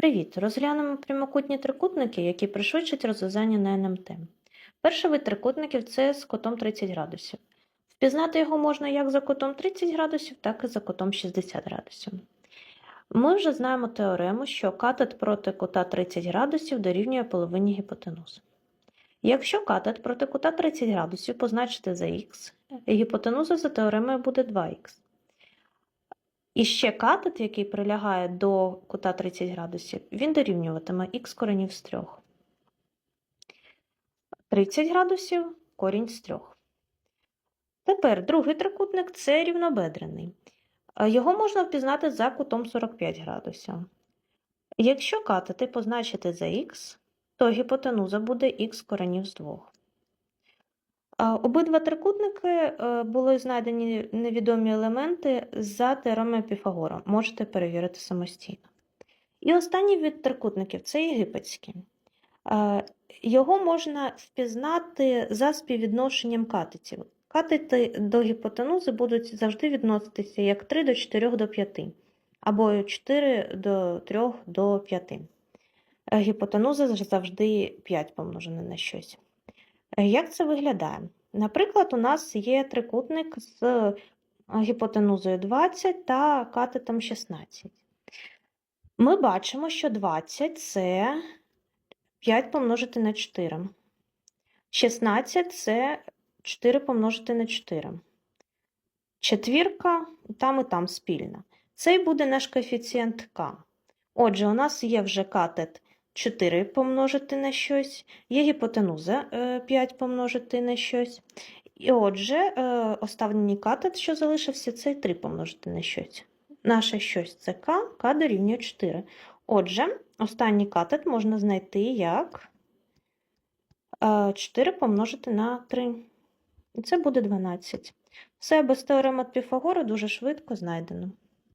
Привіт! Розглянемо прямокутні трикутники, які пришвидшать розв'язання на НМТ. Перший вид трикутників це з кутом 30 градусів. Впізнати його можна як за кутом 30 градусів, так і за кутом 60 градусів. Ми вже знаємо теорему, що катет проти кута 30 градусів дорівнює половині гіпотенузи. Якщо катет проти кута 30 градусів позначити за х, гіпотенуза за теоремою буде 2х. І ще катет, який прилягає до кута 30 градусів, він дорівнюватиме х коренів з 3. 30 градусів корінь з 3. Тепер другий трикутник це рівнобедрений. Е, Його можна впізнати за кутом 45 градусів. Якщо катети позначити за х, то гіпотенуза буде х коренів з 2. Обидва трикутники е, були знайдені невідомі елементи за теоремою Піфагора. Можете перевірити самостійно. І останній від трикутників це єгипетський. Е, Його можна впізнати за співвідношенням катетів. Катети до гіпотенузи будуть завжди відноситися як 3 до 4 до 5, або 4 до 3 до 5. Е, Гіпотенуза завжди 5 помножена на щось. Е, Як це виглядає? Наприклад, у нас є трикутник з е, гіпотенузою 20 та катетом 16. Ми бачимо, що 20 це 5 помножити на 4. 16 це 4 помножити на 4. Четвірка там і там спільна. Цей буде наш коефіцієнт k. Отже, у нас є вже катет 4 помножити на щось, є гіпотенуза е, 5 помножити на щось. І отже, е, останній катет, що залишився, це 3 помножити на щось. Наше щось це k, k дорівнює 4. Отже, останній катет можна знайти як е, 4 помножити на 3. І це буде 12. Все без теореми Піфагора дуже швидко знайдено.